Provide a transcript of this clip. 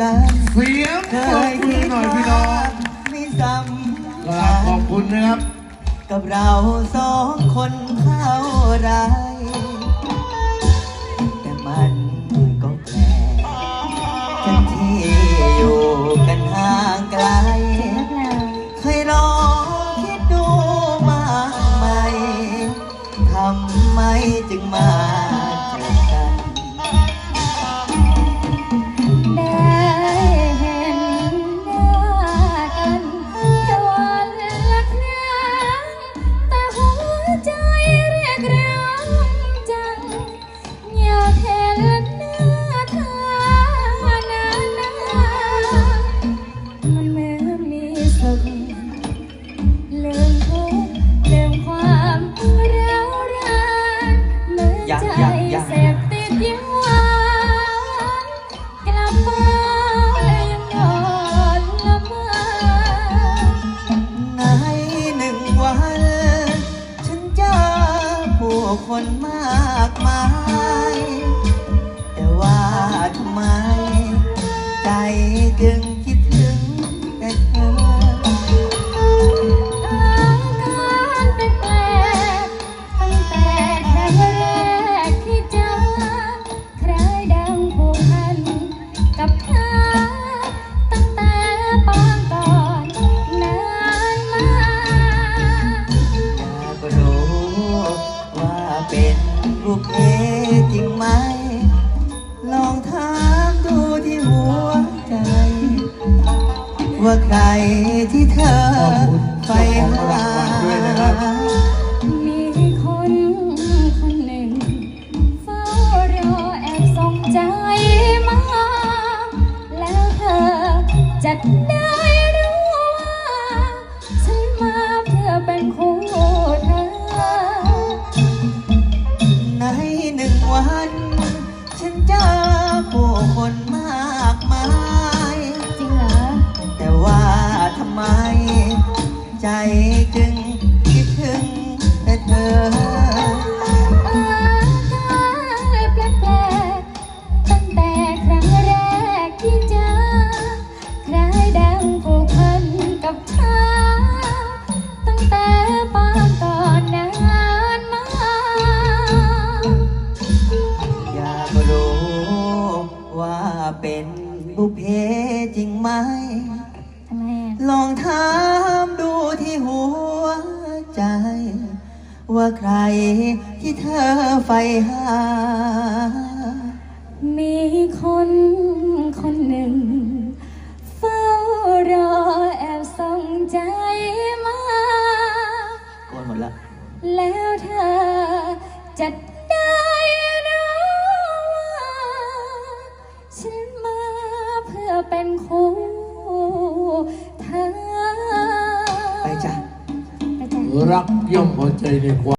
กันเสียงเคปรบยมือคิดหน่อยพี่ว่าน้องไม่สกำราคับขอบญคุณนะครับ กับเราสองคนเข้าไร แต่มันก็แปลกกันที่อยู่กันห่างไกล เคยลองคิดดูมากไหมทำไมจึงมา คนมากมาย แต่ว่าทำไมใจจึง ว่าใครที่เธอไฟเจ้าของรางวัลด้วยนะครับมีคนคนหนึ่งเฝ้ารอแอบส่งใจมา แล้วเธอจะได้ ใจจึงคิดถึงแต่เธออาการแปลกๆตั้งแต่ครั้งแรกที่เจอใครดังผูกพันกับเธอตั้งแต่ปางก่อนนานมา อยากรู้ว่าเป็นบุพเพจริงไหม ทำไมอะ ลองถามดู ว่าใครที่เธอใฝ่หา มีคนคนหนึ่ง เฝ้ารอแอบส่งใจมา โกนหมดละ แล้วเธอจะได้รู้ว่าฉันมาเพื่อเป็นคู่เธอ ไปจ้ะไปจ้ะ รักย่อมพอใจในความ